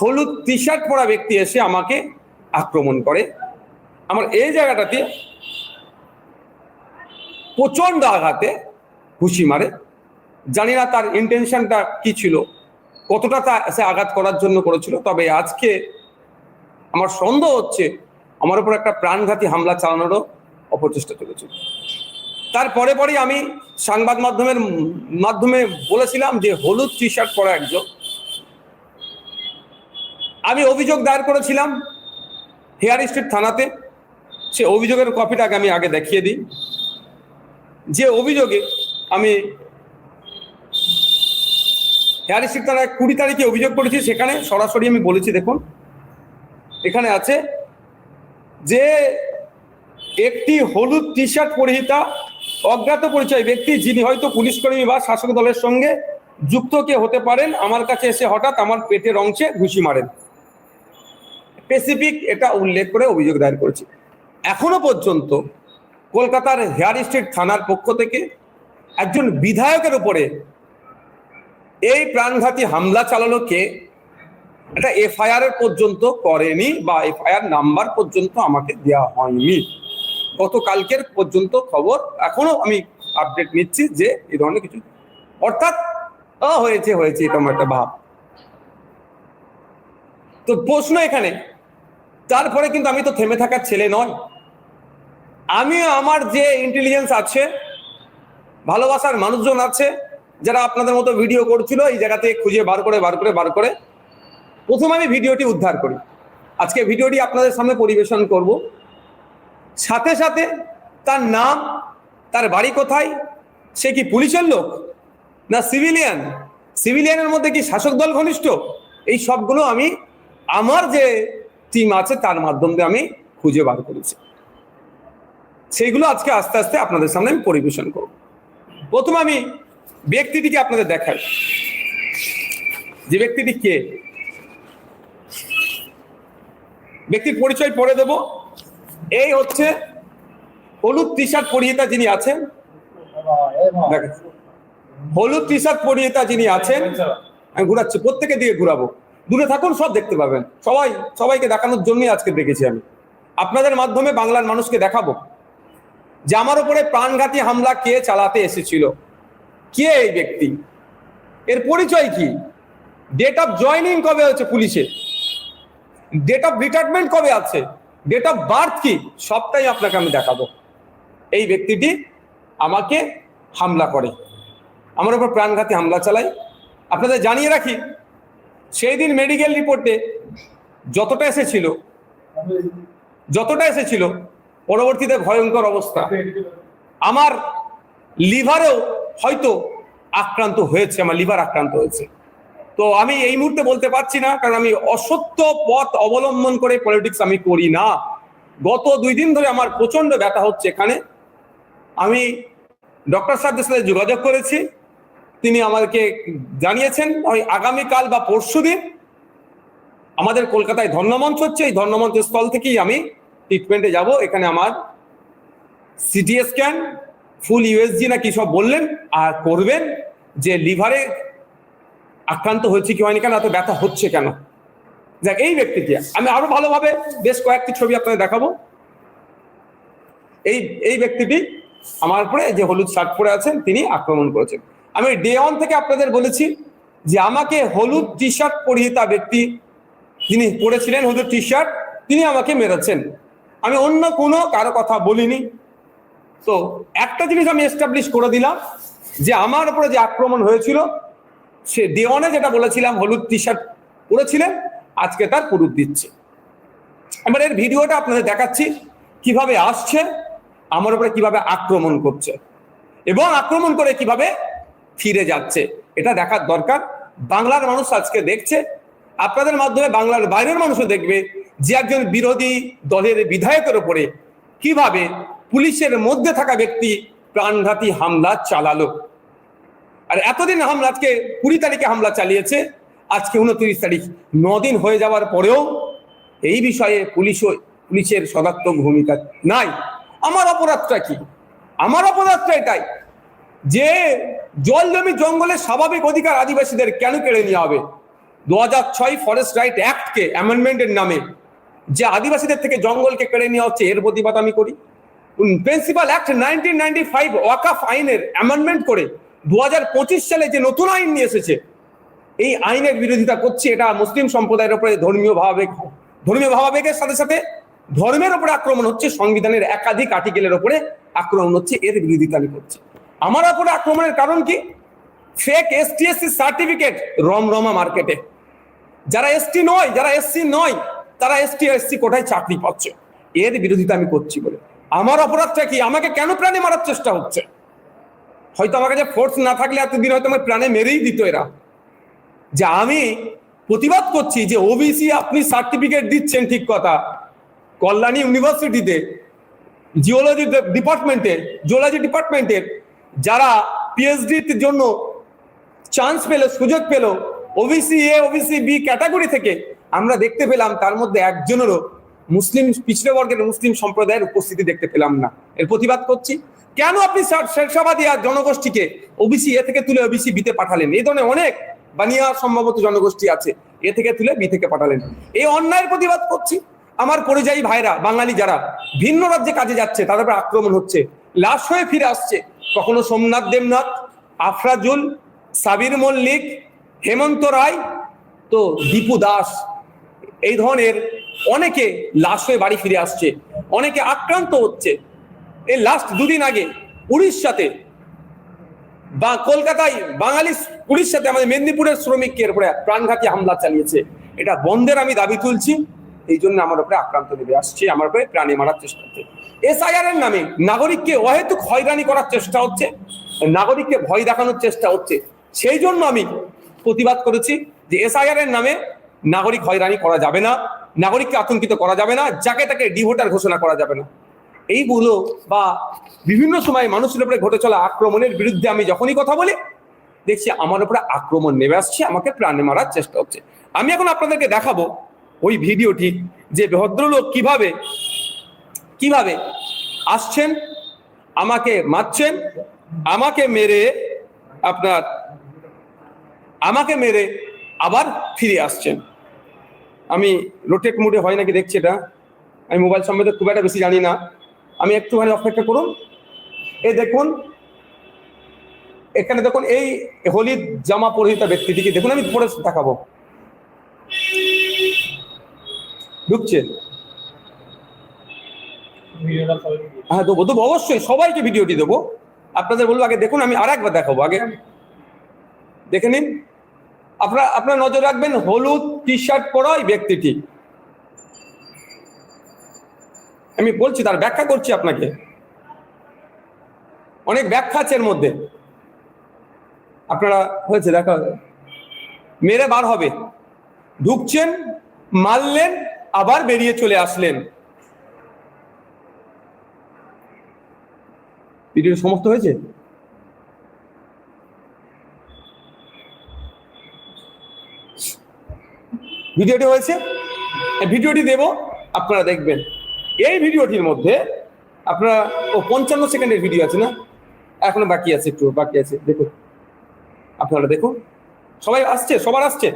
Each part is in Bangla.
হলুদ টি শার্ট পরা ব্যক্তি এসে আমাকে আক্রমণ করে। আমার এই জায়গাটাতে প্রচণ্ড আঘাতে ঘুষি মারে। জানি না তার ইন্টেনশনটা কি ছিল, কতটা তা সে আঘাত করার জন্য করেছিল, তবে আজকে আমার সন্দেহ হচ্ছে আমার উপর একটা প্রাণঘাতী হামলা চালানোরও অপচেষ্টা চলেছিল তারপরে পরেই আমি সংবাদ মাধ্যমের মাধ্যমে বলেছিলাম যে হলুদ টি শার্ট পরা একজন আমি অভিযোগ দায়ের করেছিলাম হেয়ার স্ট্রিট থানাতে। সে অভিযোগের কপিটাকে আমি আগে দেখিয়ে দিই। যে অভিযোগে আমি হেয়ার স্ট্রিট থানায় কুড়ি তারিখে অভিযোগ করেছি, সেখানে সরাসরি আমি বলেছি, দেখুন, এখানে আছে যে একটি হলুদ টি শার্ট পরিহিতা অজ্ঞাত পরিচয় ব্যক্তি, যিনি হয়তো পুলিশ কর্মী বা শাসক দলের সঙ্গে যুক্ত কে হতে পারেন, আমার কাছে এসে হঠাৎ আমার পেটের অংশে ঘুষি মারেন। স্পেসিফিক এটা উল্লেখ করে অভিযোগ দায়ের করেছি। এখনও পর্যন্ত কলকাতার হেয়ার স্ট্রিট থানার পক্ষ থেকে একজন বিধায়কের উপরে এই প্রাণঘাতী হামলা চালালো কে একটা এফআইআর পর্যন্ত করেনি বা এফআইআর নাম্বার পর্যন্ত আমাকে দেওয়া হয়নি। গতকালকের পর্যন্ত খবর এখনও আমি আপডেট নিচ্ছি যে এই ধরনের কিছু অর্থাৎ হয়েছে হয়েছে, এরকম একটা ভাব। তো প্রশ্ন এখানে তারপরে কিন্তু আমি তো থেমে থাকার ছেলে নয় আমি আমার যে ইন্টেলিজেন্স আছে, ভালোবাসার মানুষজন আছে, যারা আপনাদের মতো ভিডিও করছিল, এই জায়গাতে খুঁজে বার করে বার করে বার করে, প্রথম আমি ভিডিওটি উদ্ধার করি। আজকে ভিডিওটি আপনাদের সামনে পরিবেশন করব। সাথে সাথে তার নাম, তার বাড়ি কোথায়, সে কি পুলিশের লোক, না সিভিলিয়ান সিভিলিয়ানের মধ্যে কি শাসক দল ঘনিষ্ঠ? এই সবগুলো আমি আমার যে টিম আছে, তার মাধ্যম দিয়ে আমি খুঁজে বার করেছি। সেইগুলো আজকে আস্তে আস্তে আপনাদের সামনে আমি পরিবেশন করব। প্রথমে আমি ব্যক্তিটিকে আপনাদের দেখাই। যে ব্যক্তিটি কে? ব্যক্তির পরিচয় পড়ে দেব। এই হচ্ছে হলুদ টি শার্ট পরিহিতা যিনি আছেন। হলুদ টি শার্ট পরিহিতা যিনি আছেন, আমি ঘুরাচ্ছি প্রত্যেকের দিকে ঘুরাবো। দূরে থাকুন, সব দেখতে পাবেন। সবাই, সবাইকে দেখানোর জন্যই আজকে দেখেছি আমি। আপনাদের মাধ্যমে বাংলার মানুষকে দেখাবো। যে আমার উপরে প্রাণঘাতী হামলা কে চালাতে এসেছিল? কে এই ব্যক্তি? এর পরিচয় কি? ডেট অফ জয়নিং কবে হচ্ছে পুলিশে? ডেট অফ রিটায়ারমেন্ট কবে আছে? ডেট অফ বার্থ কি? সবটাই আপনাকে আমি দেখাবো। এই ব্যক্তিটি আমাকে হামলা করে। আমার উপর প্রাণঘাতী হামলা চালায়। আপনাদের জানিয়ে রাখি সেই দিন মেডিকেল রিপোর্টে যতটা এসেছিল যতটা এসেছিল, পরবর্তীতে ভয়ঙ্কর অবস্থা। আমার লিভারেও হয়তো আক্রান্ত হয়েছে, আমার লিভার আক্রান্ত হয়েছে। তো আমি এই মুহূর্তে বলতে পারছি না, কারণ আমি অসত্য পথ অবলম্বন করে পলিটিক্স আমি করি না। গত দুই দিন ধরে আমার প্রচণ্ড ব্যথা হচ্ছে এখানে। আমি ডক্টর সাহেবদের সাথে যোগাযোগ করেছি। তিনি আমাদেরকে জানিয়েছেন, ওই আগামীকাল বা পরশু দিন আমাদের কলকাতায় ধর্মমঞ্চ হচ্ছে। এই ধর্মমঞ্চ স্থল থেকেই আমি ট্রিটমেন্টে যাব। এখানে আমার সিটি স্ক্যান ফুল ইউএসজি না কি সব বললেন আর করবেন যে লিভারে আক্রান্ত হয়েছে কি হয়নি কেন, এত ব্যথা হচ্ছে কেন? দেখ এই ব্যক্তিটি আমি আরও ভালোভাবে বেশ কয়েকটি ছবি আপনাদের দেখাবো। এই এই ব্যক্তিটি আমার উপরে যে হলুদ শার্ট পরে আছেন, তিনি আক্রমণ করেছেন। আমি ডে ওয়ান থেকে আপনাদের বলেছি যে আমাকে হলুদ টি শার্ট পরিহিতা ব্যক্তি যিনি পরেছিলেন হলুদ টি শার্ট তিনি আমাকে মেরেছেন। আমি অন্য কোনো কারও কথা বলিনি। তো একটা জিনিস আমি এস্টাবলিশ করে দিলাম যে আমার উপরে যে আক্রমণ হয়েছিল, সে দেওয়ানে যেটা বলেছিলাম, হলুদ টি শার্ট পরেছিলেন, আজকে তার পুরুত দিচ্ছে। এবার এর ভিডিওটা আপনাদের দেখাচ্ছি কীভাবে আসছে, আমার উপরে কীভাবে আক্রমণ করছে। এবং আক্রমণ করে কীভাবে ফিরে যাচ্ছে। এটা দেখার দরকার। বাংলার মানুষ আজকে দেখছে। আপনাদের মাধ্যমে বাংলার বাইরের মানুষও দেখবে যে একজন বিরোধী দলের বিধায়কের উপরে কীভাবে পুলিশের মধ্যে থাকা ব্যক্তি প্রাণঘাতী হামলা চালালো। আর এতদিন হামলা, আজকে কুড়ি তারিখে হামলা চালিয়েছে। আজকে উনত্রিশ তারিখ। দিন হয়ে যাওয়ার পরেও এই বিষয়ে পুলিশ পুলিশের সদাত্মক ভূমিকা নাই। আমার অপরাধটা কি? আমার অপরাধটা এটাই যে জল জমি জঙ্গলের স্বাভাবিক অধিকার আদিবাসীদের কেন কেড়ে নেওয়া হবে? দু হাজার ছয় ফরেস্ট রাইট অ্যাক্টকে অ্যামেন্ডমেন্টের নামে যে আদিবাসীদের থেকে জঙ্গলকে কেড়ে নেওয়া হচ্ছে, এর প্রতিবাদ আমি করি। Principal act nineteen ninety five ওয়াকাফ আইনের অ্যামেন্ডমেন্ট করে দু হাজার পঁচিশ সালে যে নতুন আইন নিয়ে এসেছে, এই আইনের বিরোধিতা করছে, এটা মুসলিম সম্প্রদায়ের উপরে ধর্মীয় ভাবাবেগ, ধর্মীয় ভাবাবেগের সাথে সাথে ধর্মের উপরে আক্রমণ হচ্ছে, সংবিধানের একাধিক আর্টিকেলের উপরে আক্রমণ হচ্ছে, এর বিরোধিতা আমি করছি। আমার উপরে আক্রমণের কারণ কি? ফেক এসটিএসসি সার্টিফিকেট রমরমা মার্কেটে যারা এসটি নয়, যারা এসসি নয়, তারা এসটি এসসি কোটায় চাকরি পাচ্ছে? এর বিরোধিতা আমি করছি বলে। আমার অপরাধটা কি? আমাকে কেন প্রাণে মারার চেষ্টা হচ্ছে? হয়তো আমার কাছে ফোর্স না থাকলে এতদিন হয়তো আমার প্রাণে মেরেই দিত এরা। যে আমি প্রতিবাদ করছি যে ওবিসি আপনি সার্টিফিকেট দিচ্ছেন ঠিক কথা। কল্যাণী ইউনিভার্সিটিতে জিওলজি ডিপার্টমেন্টে জিওলজি ডিপার্টমেন্টের যারা পিএইচডির জন্য চান্স পেল, সুযোগ পেল OBC A OBC B category থেকে আমরা দেখতে পেলাম তার মধ্যে একজনেরও মুসলিম পিছড়ে বর্গের মুসলিম সম্প্রদায়ের উপস্থিতি দেখতে পেলাম না। এর প্রতিবাদ করছি। কেন আপনি শেরশাবাদী আর জনগোষ্ঠীকে ওবিসি এ থেকে তুলে ওবিসি বিতে পাঠালেন? এই ধরনের অনেক বানিয়া সম্ভবত জনগোষ্ঠী আছে, এ থেকে তুলে বি থেকে পাঠালেন। এই অন্যায়ের প্রতিবাদ করছি। আমার পরিযায়ী ভাইরা, বাঙালি যারা, ভিন্ন রাজ্যে কাজে যাচ্ছে, তাদের আক্রমণ হচ্ছে, লাশ হয়ে ফিরে আসছে। কখনো সোমনাথ দেবনাথ, আফরাজুল, সাবির মল্লিক, হেমন্ত রায়, তো দীপু দাস। এই ধরনের অনেকে লাশ হয়ে বাড়ি ফিরে আসছে, অনেকে আক্রান্ত হচ্ছে। এই লাস্ট দুদিন আগে উড়িষ্যাতে বা কলকাতায় বাঙালি উড়িষ্যাতে আমাদের মেদিনীপুরের শ্রমিকের উপরে প্রাণঘাতী হামলা চালিয়েছে। এটা বন্ধের আমি দাবি তুলছি, এই জন্য আমার উপরে আক্রান্ত নেমে আসছে, আমার উপরে প্রাণী মারার চেষ্টা হচ্ছে এসআইআর এর নামে নাগরিককে অহেতুক হয়রানি করার চেষ্টা হচ্ছে, নাগরিককে ভয় দেখানোর চেষ্টা হচ্ছে। সেই জন্য আমি প্রতিবাদ করেছি যে এসআইআর এর নামে নাগরিক হয়রানি করা যাবে না, নাগরিককে আতঙ্কিত করা যাবে না, যাকে তাকে ডিভোটার ঘোষণা করা যাবে না। এইগুলো বা বিভিন্ন সময় মানুষের উপরে ঘটে চলা আক্রমণের বিরুদ্ধে আমি যখনই কথা বলি, দেখছি আমার উপরে আক্রমণ নেমে আসছে, আমাকে প্রাণে মারার চেষ্টা হচ্ছে। আমি এখন আপনাদেরকে দেখাবো ওই ভিডিওটি যে ভদ্রলোক কীভাবে কীভাবে? আসছেন, আমাকে মারছেন, আমাকে মেরে আপনার, আমাকে মেরে আবার ফিরে আসছেন। আমি রোটেট মুডে হয় নাকি দেখছি এটা? আমি মোবাইল সম্বন্ধে খুব একটা বেশি জানি না। আমি একটুখানি অপেক্ষা করুন। এ দেখুন, এখানে দেখুন, এই হলির জামা পরিহিত ব্যক্তিটিকে দেখুন, আমি পরে দেখাবো। ঢুকছে? হ্যাঁ দেবো দেবো, অবশ্যই, সবাইকে ভিডিওটি দেবো। আপনাদের বলব, আগে দেখুন, আমি আর একবার দেখাবো, আগে দেখে নিন। আপনারা আপনারা নজর রাখবেন, হলুদ টি শার্ট পরা ওই ব্যক্তিটি আমি বলছি, তার ব্যাখ্যা করছি আপনাকে। অনেক ব্যাখ্যা আছে এর মধ্যে। আপনারা, হয়েছে, দেখা মেরে বার হবে। ঢুকছেন, মারলেন, আবার বেরিয়ে চলে আসলেন। ভিডিও সমস্ত হয়েছে? ভিডিওটি হয়েছে? ভিডিওটি দেব, আপনারা দেখবেন। এই ভিডিওটির মধ্যে আপনারা, ও, পঞ্চান্ন সেকেন্ডের ভিডিও আছে না? এখনও বাকি আছে একটু, বাকি আছে। দেখুন। আপনারা দেখুন। সবাই আসছে, সবার আসছে?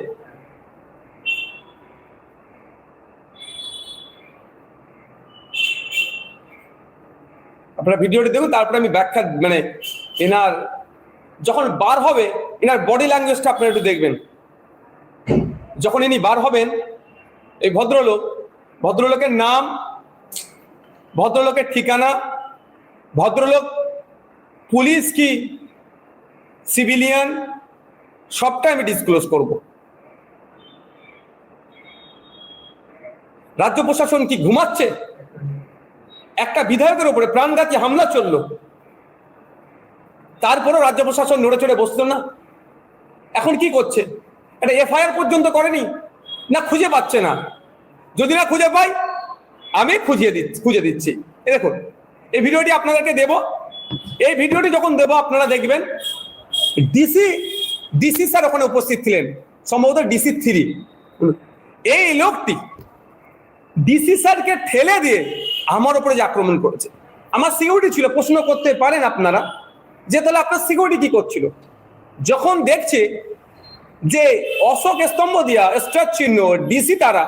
আপনারা ভিডিওটি দেখুন, তারপরে আমি ব্যাখ্যা মানে এনার যখন বার হবে, এনার বডি ল্যাঙ্গুয়েজটা আপনারা একটু দেখবেন। যখন ইনি বার হবেন, এই ভদ্রলোক, ভদ্রলোকের নাম, ভদ্রলোকের ঠিকানা, ভদ্রলোক পুলিশ কি, সিভিলিয়ান সবটা আমি ডিসক্লোজ করব। রাজ্য প্রশাসন কি ঘুমাচ্ছে? একটা বিধায়কের উপরে প্রাণঘাতী হামলা চলল। তারপরও রাজ্য প্রশাসন নড়ে চড়ে বসতো না। এখন কি করছে? একটা এফআইআর পর্যন্ত করেনি, না খুঁজে পাচ্ছে না। যদি না খুঁজে পাই, আমি খুঁজিয়ে দিচ্ছি, খুঁজে দিচ্ছি। এ দেখুন, এই ভিডিওটি আপনাদেরকে দেব। এই ভিডিওটি যখন দেব, আপনারা দেখবেন, ডিসি ডিসি স্যার ওখানে উপস্থিত ছিলেন, সম্ভবত ডিসি থ্রি। এই লোকটি ডিসি স্যারকে ঠেলে দিয়ে আমার উপরে যে আক্রমণ করেছে। আমার সিকিউরিটি ছিল, প্রশ্ন করতে পারেন আপনারা, যে তাহলে আপনার সিকিউরিটি কি করছিল? যখন দেখছে যে অশোক স্তম্ভ দিয়া স্টার চিহ্ন ডিসি তারা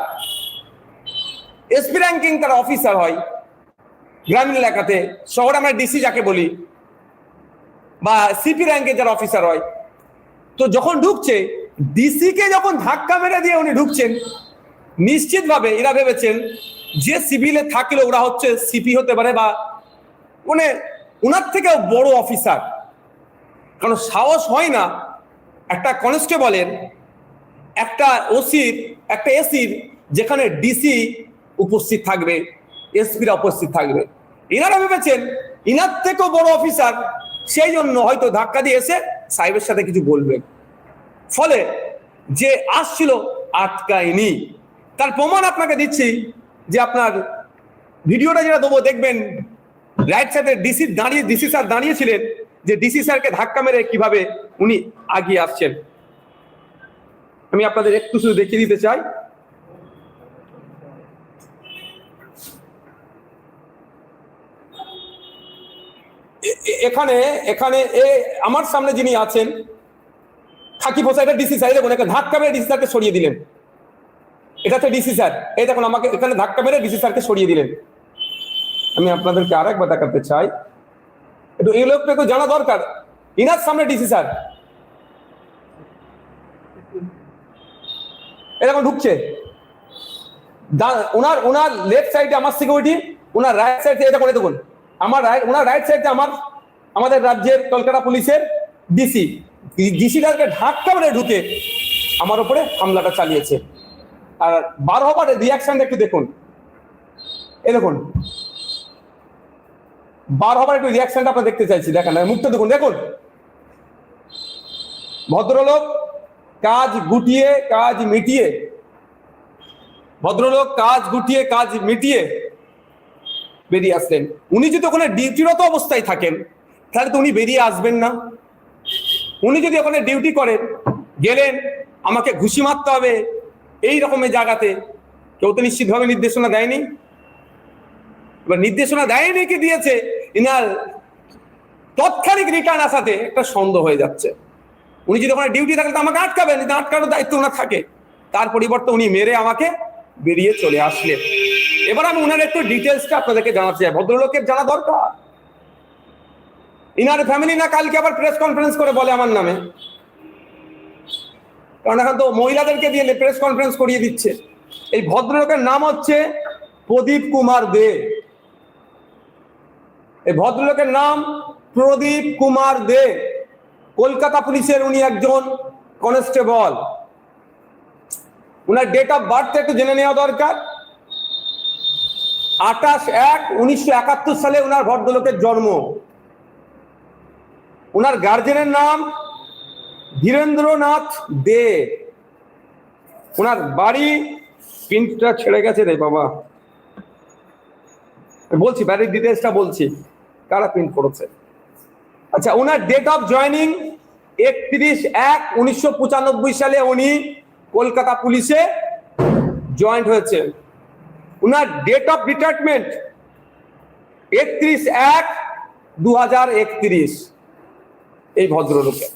এসপি র্যাঙ্কিং তারা অফিসার হয়, গ্রামীণ এলাকাতে, শহরে আমরা ডিসি যাকে বলি, বা সিপি র্যাঙ্কে যারা অফিসার হয়। তো যখন ঢুকছে ডিসি কে যখন ধাক্কা মেরে দিয়ে উনি ঢুকছেন নিশ্চিতভাবে এরা ভেবেছেন যে সিভিলে থাকলে ওরা হচ্ছে সিপি হতে পারে বা মানে ওনার থেকেও বড় অফিসার কারণ সাহস হয় না একটা কনস্টেবলের একটা ওসির, একটা এসির যেখানে ডিসি উপস্থিত থাকবে এসপিরা উপস্থিত থাকবে। এনারা ভেবেছেন ইনার থেকেও বড় অফিসার সেই জন্য হয়তো ধাক্কা দিয়ে এসে সাহেবের সাথে কিছু বলবেন ফলে যে আসছিল, আটকায়নি। তার প্রমাণ আপনাকে দিচ্ছি যে আপনার ভিডিওটা যেটা দেবো, দেখবেন রাইট সাইডে ডিসি দাঁড়িয়ে ডিসি স্যার দাঁড়িয়েছিলেন যে ডিসি স্যারকে ধাক্কা মেরে কীভাবে উনি আগিয়ে আসছেন। আমি আপনাদের একটু শুধু দেখিয়ে দিতে চাই। এখানে এখানে এ, আমার সামনে যিনি আছেন, খাকি পোষা এটা ডিসি স্যার দেখুন, একটা ধাক্কা মেরে ডিসি স্যারকে সরিয়ে দিলেন। এটা হচ্ছে ডিসি স্যার এই দেখুন আমাকে এখানে ধাক্কা মেরে ডিসি স্যারকে সরিয়ে দিলেন। আমি আপনাদেরকে আর একবার দেখাতে চাই। একটু এই লোকটা একটু জানা দরকার। ইনার সামনে ডিসি স্যার এরকম ঢুকছে। ওনার ওনার লেফট সাইডে আমার সিকিউরিটি ওনার রাইট সাইডে এটা করে দেখুন আমার রাইট ওনার রাইট সাইডে আমার, আমাদের রাজ্যের কলকাতা পুলিশের ডিসি ডিসিটাকে ধাক্কা মেরে ঢুকে আমার উপরে হামলাটা চালিয়েছে। আর বার হবার রিয়াকশনটা একটু দেখুন। এই দেখুন। বার হবার একটু রিয়াকশনটা আপনার দেখতে চাইছি, দেখেন মুখটা দেখুন দেখুন। ভদ্রলোক কাজ গুটিয়ে, কাজ মিটিয়ে, ভদ্রলোক কাজ গুটিয়ে, কাজ মিটিয়ে বেরিয়ে আসলেন। উনি যদি ওখানে ডিউটিরত অবস্থায় থাকেন, তাহলে তো উনি বেরিয়ে আসবেন না। উনি যদি ওখানে ডিউটি করেন, গেলেন, আমাকে ঘুষি মারতে হবে এই রকমের জায়গাতে কেউ তো নিশ্চিতভাবে নির্দেশনা দেয়নি। এবার নির্দেশনা দেয়নি কি দিয়েছে, ইনার তৎক্ষণিক রিটার্ন আসাতে একটা সন্দেহ হয়ে যাচ্ছে। উনি যদি ওখানে ডিউটি থাকলে তো আমাকে আটকাবেন, কিন্তু আটকানোর দায়িত্ব ওনার থাকে। তার পরিবর্তে উনি মেরে আমাকে বেরিয়ে চলে আসলেন। এবার আমি উনার একটু ডিটেলসটা আপনাদেরকে জানাতে চাই। ভদ্রলোকের জানা দরকার। ইনার ফ্যামিলি না, কালকে আবার প্রেস কনফারেন্স করে বলে আমার নামে। কারণ এখন তো মহিলাদেরকে দিয়ে প্রেস কনফারেন্স করিয়ে দিচ্ছে। এই ভদ্রলোকের নাম হচ্ছে প্রদীপ কুমার দে। এই ভদ্রলোকের নাম প্রদীপ কুমার দে। কলকাতা পুলিশের উনি একজন কনস্টেবল উনার ডেট অফ বার্থ একটু জেনে নেওয়া দরকার। আঠাশ এক উনিশশো একাত্তর সালে উনার ভদ্রলোকের জন্ম। উনার গার্জেনের নাম ধীরেন্দ্রনাথ দে। ওনার বাড়ি প্রিন্টটা ছেড়ে গেছে রে বাবা। বলছি, বাড়ির ডিটেলসটা বলছি। কারা প্রিন্ট করেছে? আচ্ছা ওনার ডেট অফ জয়নিং একত্রিশ এক উনিশশো সালে উনি কলকাতা পুলিশে জয়েন্ট হয়েছে। ওনার ডেট অফ রিটায়ারমেন্ট একত্রিশ এক দু এই ভদ্রলোকের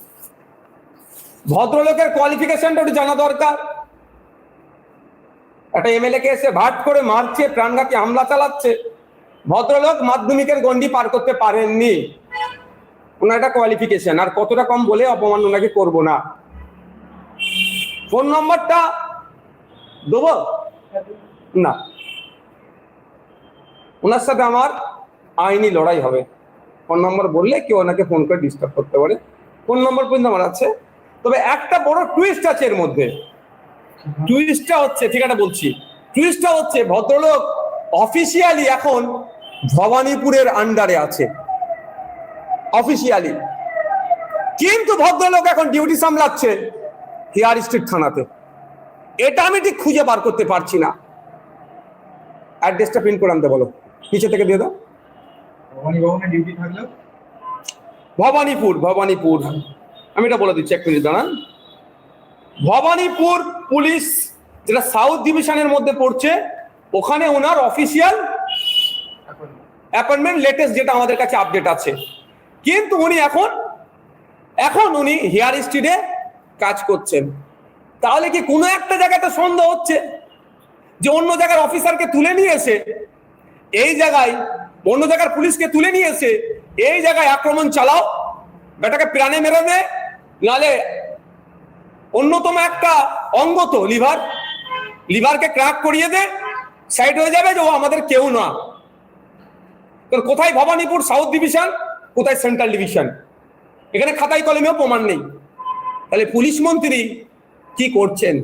ভদ্রলোকের কোয়ালিফিকেশনটা একটু জানা দরকার। একটা এমএলএ কে এসে ভাট করে মারছে, প্রাণঘাতী হামলা চালাচ্ছে। ভদ্রলোক মাধ্যমিকের গন্ডি পার করতে পারেননি। ওনার একটা কোয়ালিফিকেশন আর কতটা কম বলে অপমান ওনাকে করব না। ফোন নম্বরটা দেবো? না। ওনার সাথে আমার আইনি লড়াই হবে। ফোন নম্বর বললে কেউ ওনাকে ফোন করে ডিস্টার্ব করতে পারে। ফোন নম্বর পর্যন্ত আমার আছে। তবে একটা বড় টুইস্ট আছে এর মধ্যে। টুইস্টটা হচ্ছে ঠিক আছে বলছি। টুইস্টটা হচ্ছে ভদ্রলোক অফিসিয়ালি এখন ভবানীপুরের আন্ডারে আছে। অফিসিয়ালি কিন্তু ভদ্রলোক এখন ডিউটি সামলাচ্ছে হেয়ার স্ট্রিট থানাতে। এটা আমি ঠিক খুঁজে বার করতে পারছি না। অ্যাড্রেসটা প্রিন্ট করে আনতে বলো। নিচে থেকে দিয়ে দাও। ভবানী ভবনে ডিউটি থাকলেও? ভবানীপুর ভবানীপুর। আমি এটা বলে দিচ্ছি, এক মিনিট দাঁড়ান। ভবানীপুর পুলিশ যেটা সাউথ ডিভিশনের মধ্যে পড়ছে, ওখানে ওনার অফিসিয়াল অ্যাপয়েন্টমেন্ট লেটেস্ট যেটা আমাদের কাছে আপডেট আছে। কিন্তু উনি এখন এখন উনি হেয়ার স্ট্রিটে কাজ করছেন। তাহলে কি কোনো একটা জায়গাতে সন্দেহ হচ্ছে যে অন্য জায়গার অফিসারকে তুলে নিয়ে এসে, এই জায়গায় অন্য জায়গার পুলিশকে তুলে নিয়ে এসে, এই জায়গায় আক্রমণ চালাও, বেটাকে প্রাণে মেরে দে নালে অন্যতম একটা অঙ্গ তো লিভার। লিভারকে ক্র্যাক করিয়ে দে সাইড হয়ে যাবে যে ও আমাদের কেউ না। কোথায় ভবানীপুর সাউথ ডিভিশন কোথায় সেন্ট্রাল ডিভিশন এখানে খাতায় কলমেও প্রমাণ নেই। তাহলে পুলিশ মন্ত্রী কি করছেন?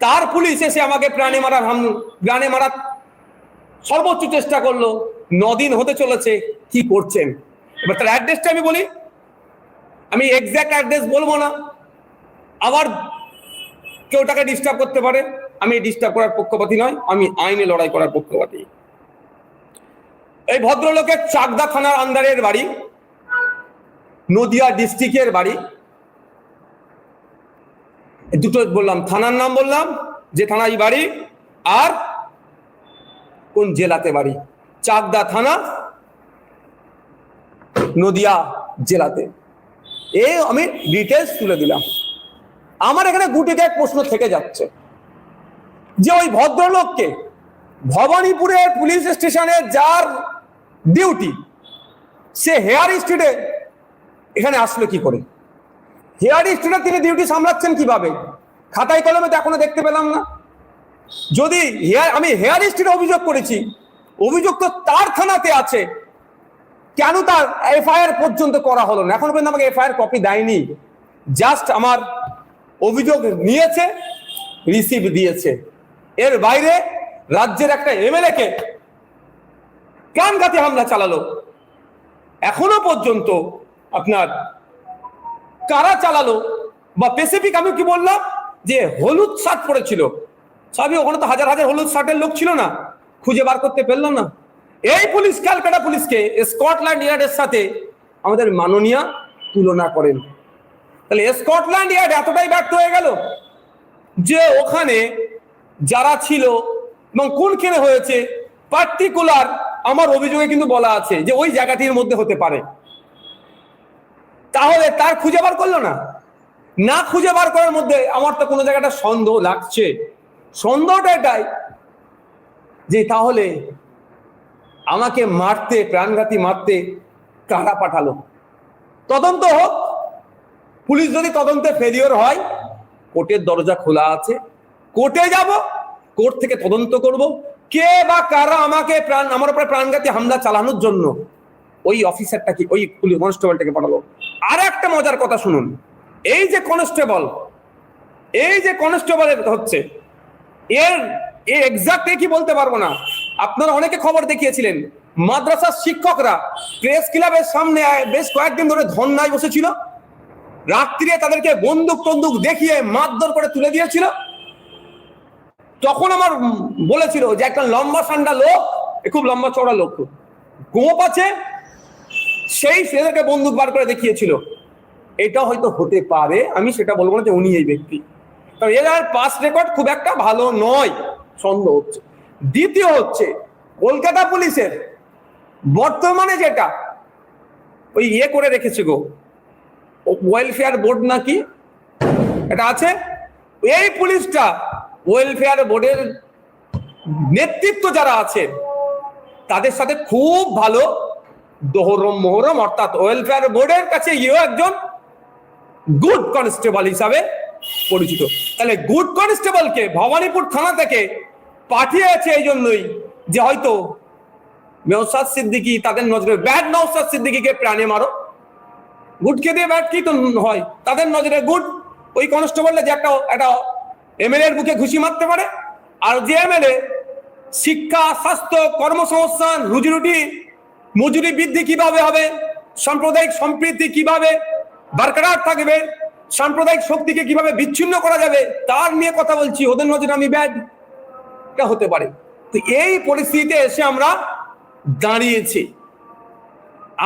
তার পুলিশ এসে আমাকে প্রাণে মারার হাম, প্রাণে মারার সর্বোচ্চ চেষ্টা করল। নদিন হতে চলেছে, কি করছেন? এবার তার অ্যাড্রেসটা আমি বলি। আমি এক্সাক্ট অ্যাড্রেস বলব না। আবার কেউ তাকে ডিস্টার্ব করতে পারে। আমি ডিস্টার্ব করার পক্ষপাতী নয়, আমি আইনে লড়াই করার পক্ষপাতী। এই ভদ্রলোকের চাকদা থানার আন্ডারের বাড়ি, নদিয়া ডিস্ট্রিক্টের বাড়ি। দুটো বললাম, থানার নাম বললাম, যে থানায় বাড়ি আর কোন জেলাতে বাড়ি? চাকদা থানা, নদিয়া জেলাতে। এ আমি ডিটেলস তুলে দিলাম। আমার এখানে গুটিতে এক প্রশ্ন থেকে যাচ্ছে। যে ওই ভদ্রলোককে ভবানীপুরের পুলিশ স্টেশনে যার ডিউটি সে হেয়ার স্ট্রিটে এখানে আসলো কি করে? হেয়ার স্ট্রিটে তিনি ডিউটি সামলাচ্ছেন কীভাবে? খাতায় কলমে তো এখনও দেখতে পেলাম না। যদি হেয়ার, আমি হেয়ার স্ট্রিটে অভিযোগ করেছি, অভিযোগ তো তার থানাতে আছে। কেন তার এফআইআর পর্যন্ত করা হলো না? এখনও পর্যন্ত আমাকে এফআইআর কপি দেয়নি। জাস্ট আমার অভিযোগ নিয়েছে রিসিভ দিয়েছে। এর বাইরে রাজ্যের একটা এমএলএ কে প্রাণঘাতী হামলা চালালো। এখনও পর্যন্ত আপনার কারা চালালো বা স্পেসিফিক আমি কি বললাম যে হলুদ শার্ট পরেছিল। সবই ওখানে তো হাজার হাজার হলুদ শার্টের লোক ছিল না। খুঁজে বার করতে পারলাম না। এই পুলিশ, ক্যালকাটা পুলিশকে স্কটল্যান্ড ইয়ার্ডের সাথে আমাদের মাননীয়া তুলনা করেন। তাহলে স্কটল্যান্ড ইয়ার্ড এতটাই ব্যর্থ হয়ে গেল যে ওখানে যারা ছিল এবং কোনখানে হয়েছে পার্টিকুলার আমার অভিযোগে কিন্তু বলা আছে যে ওই জায়গাটির মধ্যে হতে পারে। তাহলে তার খুঁজে বার করল না? না খুঁজে বার করার মধ্যে আমার তো কোনো জায়গাটা সন্দেহ লাগছে। সন্দেহটা এটাই যে তাহলে আমাকে মারতে, প্রাণঘাতী মারতে কারা পাঠালো? তদন্ত হোক। পুলিশ যদি তদন্তে ফেলিওর হয়, কোর্টের দরজা খোলা আছে। কোর্টে যাব, কোর্ট থেকে তদন্ত করব। কে বা কারা আমাকে প্রাণ, আমার উপরে প্রাণঘাতী হামলা চালানোর জন্য ওই অফিসারটাকে ওই পুলিশ কনস্টেবলটাকে পাঠালো? আর একটা মজার কথা শুনুন। এই যে কনস্টেবল, এই যে কনস্টেবল হচ্ছে, এর এর এক্সাক্ট কি বলতে পারব না। আপনারা অনেকে খবর দেখিয়েছিলেন, মাদ্রাসার শিক্ষকরা প্রেস ক্লাবের সামনে বেশ কয়েকদিন ধরে ধর্নায় বসেছিল। রাত্রিরে তাদেরকে বন্দুক টন্দুক দেখিয়ে মারধর করে তুলে দিয়েছিল। তখন আমার বলেছিল যে, একটা লম্বা সান্ডা লোক খুব লম্বা চড়া লোক। গোপ আছে। সেই সেদেরকে বন্দুক বার করে দেখিয়েছিল। এটা হয়তো হতে পারে, আমি সেটা বলব না যে উনি এই ব্যক্তি। কারণ এর পাস রেকর্ড খুব একটা ভালো নয়, সন্দেহ হচ্ছে। দ্বিতীয় হচ্ছে কলকাতা পুলিশের বর্তমানে যেটা, ওই ইয়ে করে রেখেছে গো ওয়েলফেয়ার বোর্ড নাকি? এটা আছে? এই পুলিশটা ওয়েলফেয়ার বোর্ডের নেতৃত্ব যারা আছে, তাদের সাথে খুব ভালো দোহরম মোহরম, অর্থাৎ ওয়েলফেয়ার বোর্ডের কাছে ইয়েও একজন গুড কনস্টেবল হিসাবে পরিচিত। তাহলে গুড কনস্টেবলকে ভবানীপুর থানা থেকে পাঠিয়েছে এই জন্যই যে হয়তো নৌসাদ সিদ্দিকি তাদের নজরে ব্যাড নৌসাদ সিদ্দিকিকে প্রাণে মারো। গুডকে দিয়ে ব্যাট কি তো হয়? তাদের নজরে গুড ওই কনস্টেবলটা যে একটা একটা এমএলএ এর বুকে ঘুষি মারতে পারে। আর যে এমএলএ শিক্ষা, স্বাস্থ্য, কর্মসংস্থান রুজি রুটি মজুরি বৃদ্ধি কীভাবে হবে, সাম্প্রদায়িক সম্প্রীতি কীভাবে বরকরার থাকবে, সাম্প্রদায়িক শক্তিকে কীভাবে বিচ্ছিন্ন করা যাবে, তার নিয়ে কথা বলছি। ওদের নজরে আমি ব্যাড হতে পারে। তো এই পরিস্থিতিতে এসে আমরা দাঁড়িয়েছি।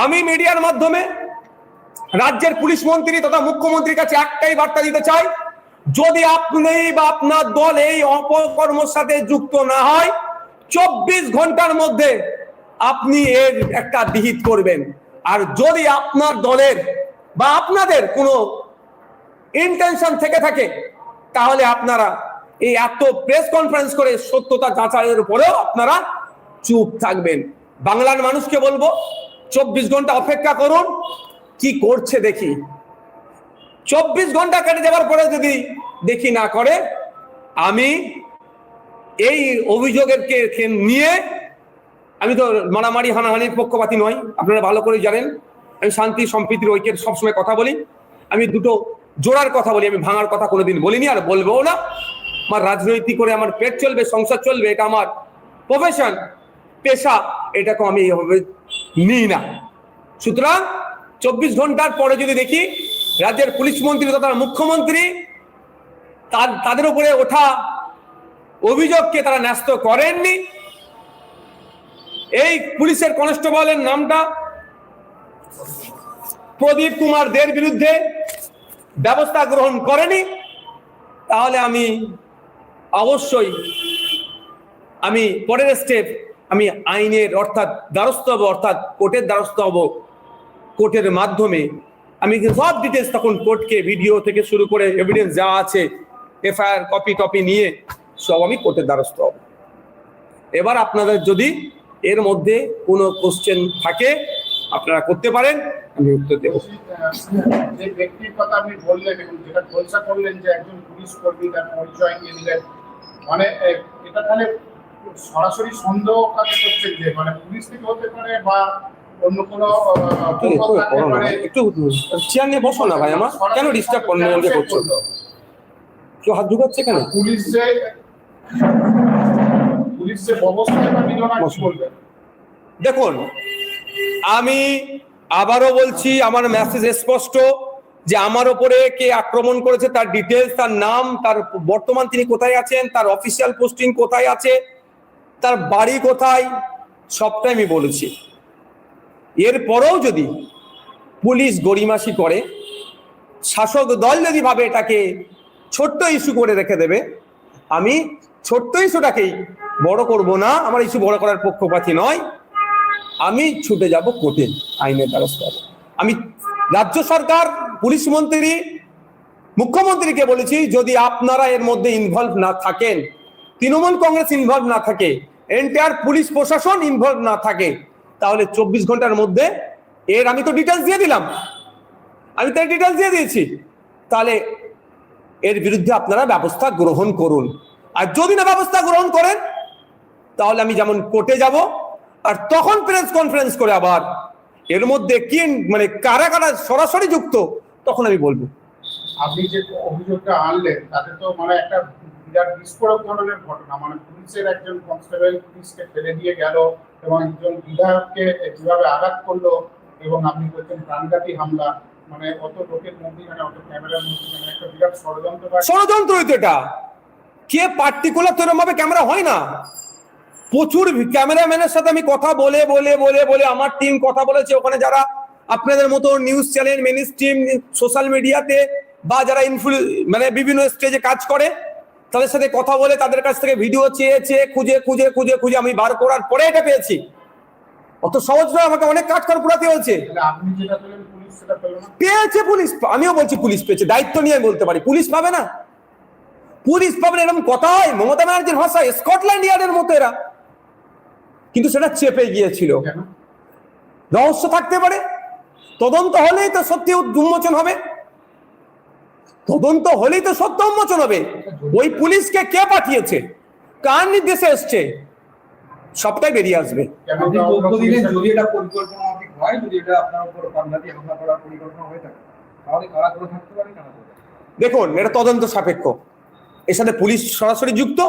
আমি মিডিয়ার মাধ্যমে রাজ্যের পুলিশ মন্ত্রী তথা মুখ্যমন্ত্রীর কাছে একটাই বার্তা দিতে চাই, যদি আপনি বা আপনার দল এই অপকর্মের সাথে যুক্ত না হয়, চব্বিশ ঘণ্টার মধ্যে আপনি এর একটা বিহিত করবেন। আর যদি আপনার দলের বা আপনাদের কোনো ইন্টেনশন থেকে থাকে, তাহলে আপনারা এই এত প্রেস কনফারেন্স করে সত্যতা যাচাইয়ের উপরেও আপনারা চুপ থাকবেন। বাংলার মানুষকে বলব, চব্বিশ ঘণ্টা অপেক্ষা করুন, কি করছে দেখি। চব্বিশ ঘণ্টা কেটে যাওয়ার পরে যদি দেখি না করে, আমি এই অভিযোগের নিয়ে আমি তো মারামারি, হানাহানির পক্ষপাতী নই, আপনারা ভালো করে জানেন। আমি শান্তি, সম্প্রীতির, ঐক্যের সবসময় কথা বলি। আমি দুটো জোড়ার কথা বলি, আমি ভাঙার কথা কোনোদিন বলিনি আর বলব না। আমার রাজনৈতিক করে আমার পেট চলবে, সংসার চলবে, এটা আমার প্রফেশন পেশা, এটাকে আমি এইভাবে নিই না। সুতরাং চব্বিশ ঘণ্টার পরে যদি দেখি রাজ্যের পুলিশ মন্ত্রী তথা মুখ্যমন্ত্রী তাদের উপরে ওঠা অভিযোগকে তারা ন্যস্ত করেননি। এই পুলিশের কনস্টেবলের নামটা প্রদীপ কুমার দের বিরুদ্ধে ব্যবস্থা গ্রহণ করেনি। তাহলে আমি অবশ্যই আমি পরের স্টেপ আমি আইনের অর্থাৎ দ্বারস্থ হব, অর্থাৎ কোর্টের দ্বারস্থ হব। কোর্টের মাধ্যমে আমি সব ডিটেলস তখন কোর্টকে ভিডিও থেকে শুরু করে এভিডেন্স যা আছে এফআইআর কপি টপি নিয়ে সব আমি কোর্টের দ্বারস্থ হব। এবার আপনাদের যদি এর মধ্যে কোনো কোশ্চেন থাকে, আপনারা করতে পারেন, আমি উত্তর দেবো। যে ব্যক্তির কথা আপনি বললেন, এবং যেটা করলেন যে একজন পুলিশ কর্মী তার পরিচয় নিয়ে মানে এটা তাহলে সরাসরি সন্দেহ কাকে করছেন যে মানে পুলিশ থেকে হতে পারে বা অন্য কোনো আহ, একটু চেয়ার নিয়ে বসো না ভাই আমার। কেন ডিস্টার্ব করলে আমাকে করছ? কেউ হাত ঢুকাচ্ছে কেন? পুলিশ যে যে দেখুন আমি আবারও বলছি আমার মেসেজ স্পষ্ট। যে আমার ওপরে কে আক্রমণ করেছে, তার ডিটেলস তার নাম, তার বর্তমান তিনি কোথায় আছেন, তার অফিসিয়াল পোস্টিং কোথায় আছে, তার বাড়ি কোথায়, সবটাই আমি বলেছি। এরপরেও যদি পুলিশ গড়িমাসি করে, শাসক দল যদি ভাবে এটাকে ছোট্ট ইস্যু করে রেখে দেবে, আমি ছোট্ট ইস্যুটাকেই বড় করব না, আমার ইস্যু বড় করার পক্ষপাতী নয়, আমি ছুটে যাব কোর্টে, আইনের দ্বারস্থ আমি রাজ্য সরকার, পুলিশ মন্ত্রী, মুখ্যমন্ত্রীকে বলেছি, যদি আপনারা এর মধ্যে ইনভলভ না থাকেন, তৃণমূল কংগ্রেস ইনভলভ না থাকে এনটিআর পুলিশ প্রশাসন ইনভলভ না থাকে, তাহলে চব্বিশ ঘণ্টার মধ্যে এর আমি তো ডিটেলস দিয়ে দিলাম। আমি তো ডিটেলস দিয়ে দিয়েছি। তাহলে এর বিরুদ্ধে আপনারা ব্যবস্থা গ্রহণ করুন। আর যদি না ব্যবস্থা গ্রহণ করেন, তাহলে আমি যেমন কোর্টে যাব, আর তখন প্রেস কনফারেন্স করে আবার এর মধ্যে কি মানে কারা কারা সরাসরি যুক্ত তখন আমি বলব। আপনি যে অভিযোগটা আনলেন তাতে তো মানে একটা বিরাট বিস্ফোরক ধরনের ঘটনা মানে পুলিশের একজন কনস্টেবল পুলিশকে ফেলে দিয়ে গেল এবং একজন বিধায়ককে যেভাবে আঘাত করল এবং আপনি বলছেন প্রাণঘাতী হামলা মানে অত লোকের মধ্যে অত ক্যামেরার মানে একটা বিরাট ষড়যন্ত্র বা ষড়যন্ত্র হইতো এটা। কে পার্টিকুলার তোরম ভাবে ক্যামেরা হয় না। প্রচুর ক্যামেরাম্যানের সাথে আমি কথা বলে বলে বলে বলে আমার টিম কথা বলেছে। ওখানে যারা আপনাদের মতো news channel main stream social মিডিয়াতে বা যারা ইনফ্লু মানে বিভিন্ন স্টেজে কাজ করে তাদের সাথে কথা বলে তাদের কাছ থেকে ভিডিও চেয়ে চেয়ে খুঁজে খুঁজে খুঁজে খুঁজে আমি বার করার পরে এটা পেয়েছি। অত সহজ নয় আমাকে অনেক কাজ কর পুরাতে হয়েছে। পেয়েছে পুলিশ আমিও বলছি পুলিশ পেয়েছে দায়িত্ব নিয়ে আমি বলতে পারি। পুলিশ পাবে না। পুলিশ পাবে না এরকম কথা হয় মমতা ব্যানার্জির ভাষায় স্কটল্যান্ড ইয়ার্ডের মতো এরা। কিন্তু সেটা চেপে গিয়েছিল। রহস্য থাকতে পারে। তদন্ত হলেই তো সত্যি উন্মোচন হবে। তদন্ত হলেই তো সত্য উন্মোচন হবে। ওই পুলিশকে কে পাঠিয়েছে? কার নির্দেশে এসছে? সবটাই বেরিয়ে আসবে? দেখুন এটা তদন্ত সাপেক্ষ। এর সাথে পুলিশ সরাসরি যুক্ত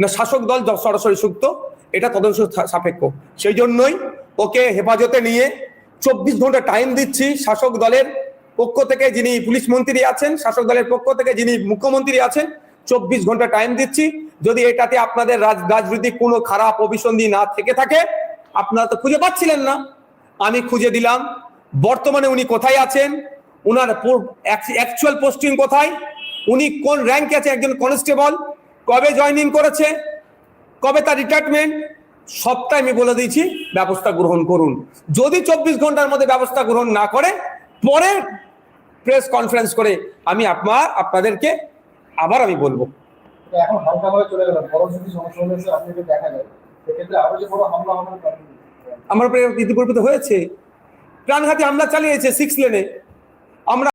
না শাসক দল সরাসরি যুক্ত এটা তদন্ত সাপেক্ষ। সেই জন্যই ওকে হেফাজতে নিয়ে চব্বিশ ঘণ্টা টাইম দিচ্ছি শাসক দলের পক্ষ থেকে যিনি পুলিশ মন্ত্রী আছেন, শাসক দলের পক্ষ থেকে যিনি মুখ্যমন্ত্রী আছেন, চব্বিশ ঘণ্টা টাইম দিচ্ছি। যদি এটাতে আপনাদের রাজ- রাজনৈতিক কোনো খারাপ অভিসন্ধি না থেকে থাকে, আপনারা তো খুঁজে পাচ্ছিলেন না। আমি খুঁজে দিলাম। বর্তমানে উনি কোথায় আছেন? উনার অ্যাকচুয়াল পোস্টিং কোথায়? উনি কোন র্যাঙ্কে আছে? একজন কনস্টেবল কবে জয়েনিং করেছে? কবে তার রিটায়ারমেন্ট সবটাই আমি বলে দিয়েছি ব্যবস্থা গ্রহণ করুন। যদি চব্বিশ ঘণ্টার মধ্যে ব্যবস্থা গ্রহণ না করে পরে প্রেস কনফারেন্স করে আমি আপনার আপনাদেরকে আবার আমি বলব। তো এখন হালকা চলে গেল বড় যদি সমস্যা হলে আপনি দেখা যায়। সেক্ষেত্রে আরও যে বড় হামলা হবে আমার উপরে ইতিপূর্বে হয়েছে। প্রাণঘাতী হামলা চালিয়েছে সিক্স লেনে আমরা